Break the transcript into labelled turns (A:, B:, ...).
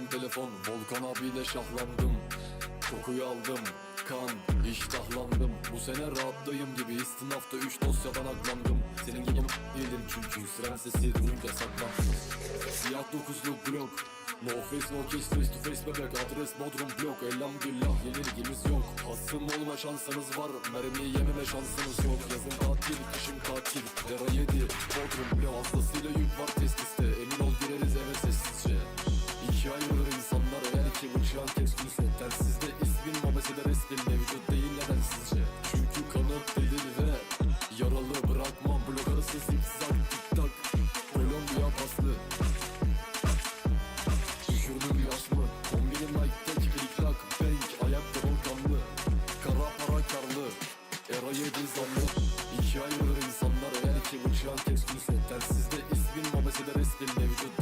A: telefon Volkan abiyle şahlandım. Kokuyu aldım Kan iştahlandım. Bu sene rahatlayım gibi istinafta 3 dosyadan aklandım. Senin gibi değilim çünkü Sıram sesi duyunca saklandım Siyah dokuzlu blok No face no case face to face bebek Adres Bodrum blok. Elhamdülillah yenilgimiz yok. Hasım olma şansınız var Mermiyi yememe şansınız yok. Yazın katil kışın katil. Lera 7 Bodrum blok Fazlasıyla yük var testiste Era yedi zanlı İki ayrılır insanlar. Eğer ki bıçağın tekstüyse Telsizde ismin mobese de resmin mevcut